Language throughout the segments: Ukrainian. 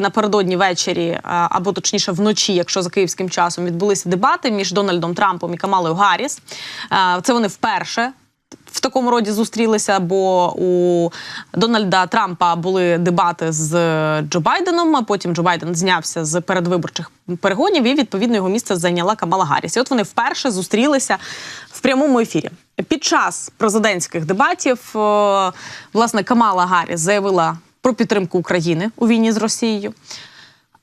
напередодні ввечері, або точніше вночі, якщо за київським часом відбулися дебати між Дональдом Трампом і Камалою Гарріс. Е, Це вони вперше. В такому роді зустрілися, бо у Дональда Трампа були дебати з Джо Байденом. А потім Джо Байден знявся з передвиборчих перегонів, і відповідно його місце зайняла Камала Гарріс. І от вони вперше зустрілися в прямому ефірі. Під час президентських дебатів е, власне Камала Гарріс заявила про підтримку України у війні з Росією.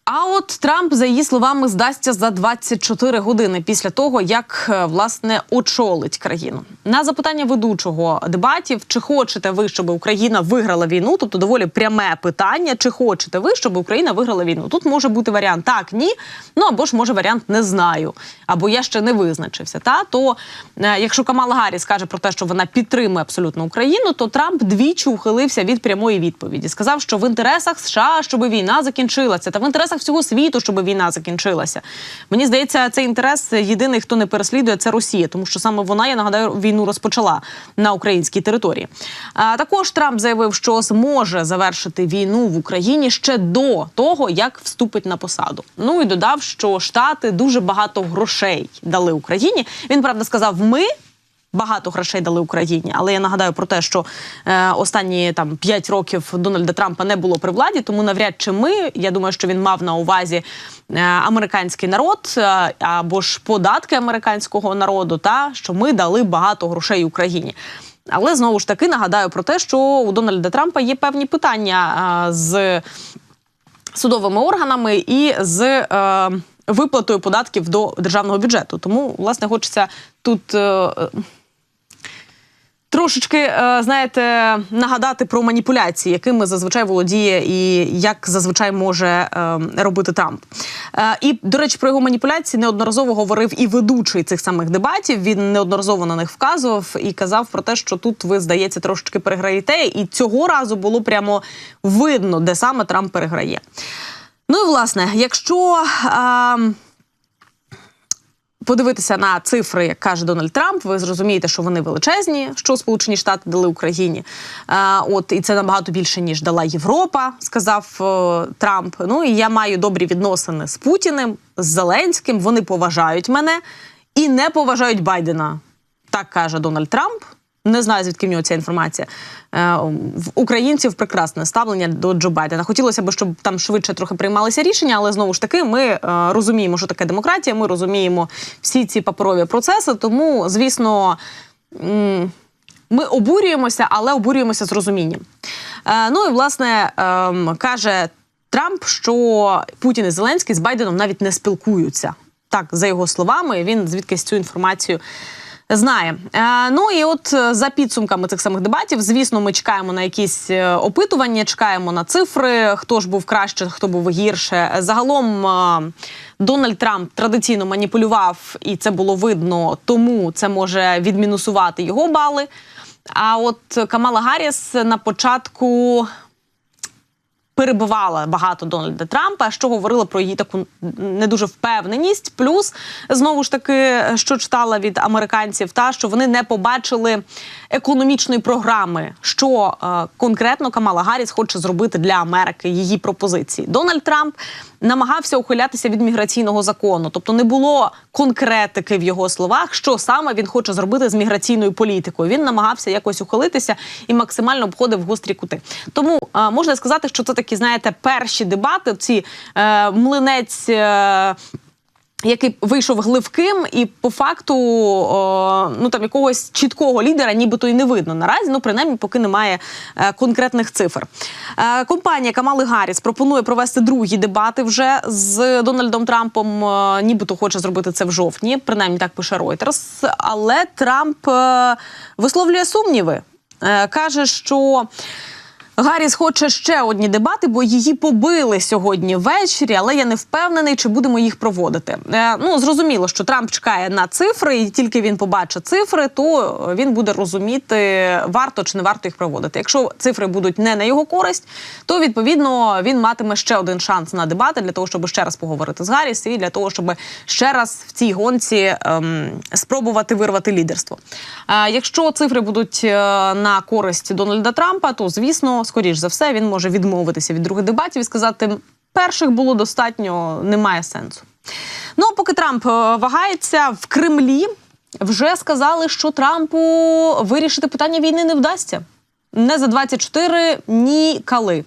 А от Трамп, за її словами, здасться за 24 години після того, як е, власне очолить країну. На запитання ведучого дебатів, чи хочете ви, щоб Україна виграла війну? Тобто доволі пряме питання, чи хочете ви, щоб Україна виграла війну? Тут може бути варіант так, ні. Ну або ж може варіант не знаю, або я ще не визначився. Та то е, якщо Камала Гарріс каже про те, що вона підтримує абсолютно Україну, то Трамп двічі ухилився від прямої відповіді. Сказав, що в інтересах США, щоб війна закінчилася, та в інтересах всього світу, щоб війна закінчилася. Мені здається, цей інтерес єдиний, хто не переслідує, це Росія, тому що саме вона, я нагадаю, війну розпочала на українській території. А також Трамп заявив, що зможе завершити війну в Україні ще до того, як вступить на посаду. Ну і додав, що Штати дуже багато грошей дали Україні. Він правда сказав, ми. Багато грошей дали Україні, але я нагадаю про те, що е, останні там 5 років Дональда Трампа не було при владі, тому навряд чи ми. Я думаю, що він мав на увазі е, американський народ е, або ж податки американського народу, та що ми дали багато грошей Україні. Але знову ж таки нагадаю про те, що у Дональда Трампа є певні питання е, з судовими органами і з. Е, Виплатою податків до державного бюджету, тому власне хочеться тут е, Трошечки, е, знаєте, нагадати про маніпуляції, якими зазвичай володіє і як зазвичай може е, робити Трамп. Е, І до речі, про його маніпуляції неодноразово говорив і ведучий цих самих дебатів. Він неодноразово на них вказував і казав про те, що тут ви здається трошечки переграєте. І цього разу було прямо видно, де саме Трамп переграє. Ну і власне, якщо. Е, подивитися на цифри, як каже Дональд Трамп, ви зрозумієте, що вони величезні, що Сполучені Штати дали Україні. А, от і це набагато більше ніж дала Європа, сказав о, Трамп. Ну і я маю добрі відносини з Путіним, з Зеленським. Вони поважають мене і не поважають Байдена. Так каже Дональд Трамп. Не знаю, звідки в нього ця інформація. Е, В українців прекрасне ставлення до Джо Байдена. Хотілося б, щоб там швидше трохи приймалися рішення, але знову ж таки, ми е, розуміємо, що таке демократія. Ми розуміємо всі ці паперові процеси. Тому, звісно, ми обурюємося, але обурюємося з розумінням. Е, Ну і власне ем, каже Трамп, що Путін і Зеленський з Байденом навіть не спілкуються. Так, за його словами, він звідкись цю інформацію знає. Е, ну і от е, за підсумками цих самих дебатів, звісно, ми чекаємо на якісь е, опитування, чекаємо на цифри, хто ж був краще, хто був гірше. Загалом Дональд Трамп традиційно маніпулював, і це було видно, тому це може відмінусувати його бали. А от Камала Гарріс на початку перебивала багато Дональда Трампа, що говорила про її таку не дуже впевненість. Плюс знову ж таки, що читала від американців, та що вони не побачили економічної програми, що е, конкретно Камала Гарріс хоче зробити для Америки її пропозиції. Дональд Трамп намагався ухилятися від міграційного закону, тобто не було конкретики в його словах, що саме він хоче зробити з міграційною політикою. Він намагався якось ухилитися і максимально обходив гострі кути. Тому е, можна сказати, що це такі, знаєте, перші дебати. Ці е, млинець. Е, який вийшов гливким, і по факту о, ну там якогось чіткого лідера, нібито й не видно наразі. Ну принаймні, поки немає е, конкретних цифр. Е, компанія Камали Гарріс пропонує провести другі дебати вже з Дональдом Трампом. Е, нібито хоче зробити це в жовтні. Принаймні так пише Reuters. Але Трамп е, висловлює сумніви. Е, каже, що. Гарріс хоче ще одні дебати, бо її побили сьогодні ввечері, але я не впевнений, чи будемо їх проводити. Е, ну зрозуміло, що Трамп чекає на цифри, і тільки він побачить цифри, то він буде розуміти, варто чи не варто їх проводити. Якщо цифри будуть не на його користь, то відповідно він матиме ще один шанс на дебати для того, щоб ще раз поговорити з Гарріс і для того, щоб ще раз в цій гонці ем, спробувати вирвати лідерство. Е, якщо цифри будуть е, на користь Дональда Трампа, то звісно скоріш за все, він може відмовитися від других дебатів і сказати: перших було достатньо, немає сенсу. Ну, поки Трамп е, вагається в Кремлі, вже сказали, що Трампу вирішити питання війни не вдасться. Не за 24, ні кали.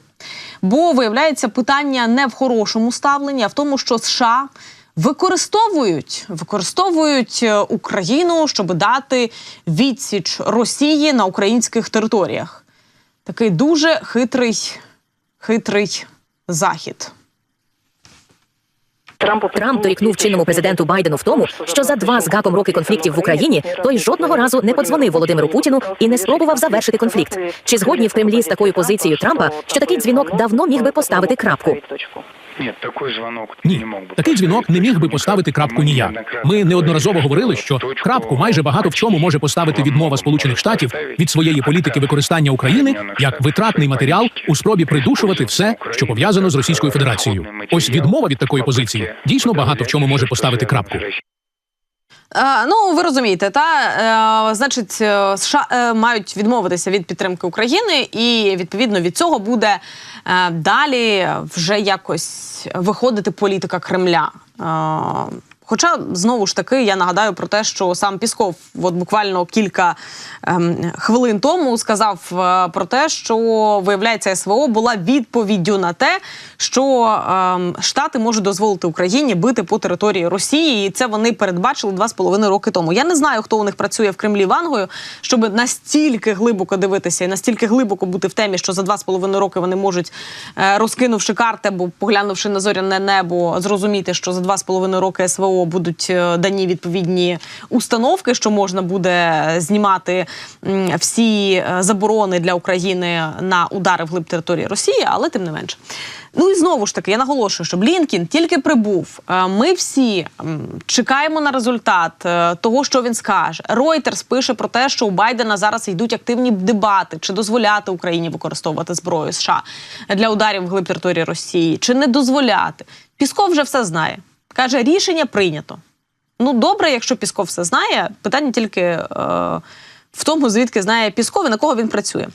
Бо виявляється, питання не в хорошому ставленні, а в тому, що США використовують, використовують е, Україну, щоб дати відсіч Росії на українських територіях. Такий дуже хитрий, хитрий захід. Трамп дорікнув чинному президенту Байдену в тому, що за два з гаком роки конфліктів в Україні той жодного разу не подзвонив Володимиру Путіну і не спробував завершити конфлікт. Чи згодні в Кремлі з такою позицією Трампа, що такий дзвінок давно міг би поставити крапку? Нет, такой звонок Ні, не мог бы. такий дзвінок не міг би поставити крапку ні я. Ми неодноразово говорили, що крапку майже багато в чому може поставити відмова Сполучених Штатів від своєї політики використання України як витратний матеріал у спробі придушувати все, що пов'язано з Російською Федерацією. Ось відмова від такої позиції дійсно багато в чому може поставити крапку. Ну, ви розумієте, та е, значить, е, США е, мають відмовитися від підтримки України, і відповідно від цього буде далі вже якось виходити політика Кремля. Хоча знову ж таки я нагадаю про те, що сам Пісков, от буквально кілька ем, хвилин тому, сказав е, про те, що виявляється, СВО була відповіддю на те, що ем, Штати можуть дозволити Україні бити по території Росії, і це вони передбачили два з половиною роки тому. Я не знаю, хто у них працює в Кремлі Вангою, щоб настільки глибоко дивитися і настільки глибоко бути в темі, що за два з половиною роки вони можуть, е, розкинувши карти або поглянувши на зоряне небо, зрозуміти, що за два з половиною роки СВО будуть е, дані відповідні установки, що можна буде знімати всі е, заборони для України на удари вглиб території Росії, але тим не менше. Ну і знову ж таки, я наголошую, що Блінкін тільки прибув. Е, Ми всі чекаємо на результат того, що він скаже. Reuters пише про те, що у Байдена зараз йдуть активні дебати, чи дозволяти Україні використовувати зброю США для ударів вглиб території Росії, чи не дозволяти. Пісков вже все знає. Каже, рішення прийнято. Ну, добре, якщо Пісков все знає. Питання тільки е, в тому, звідки знає Пісков і на кого він працює.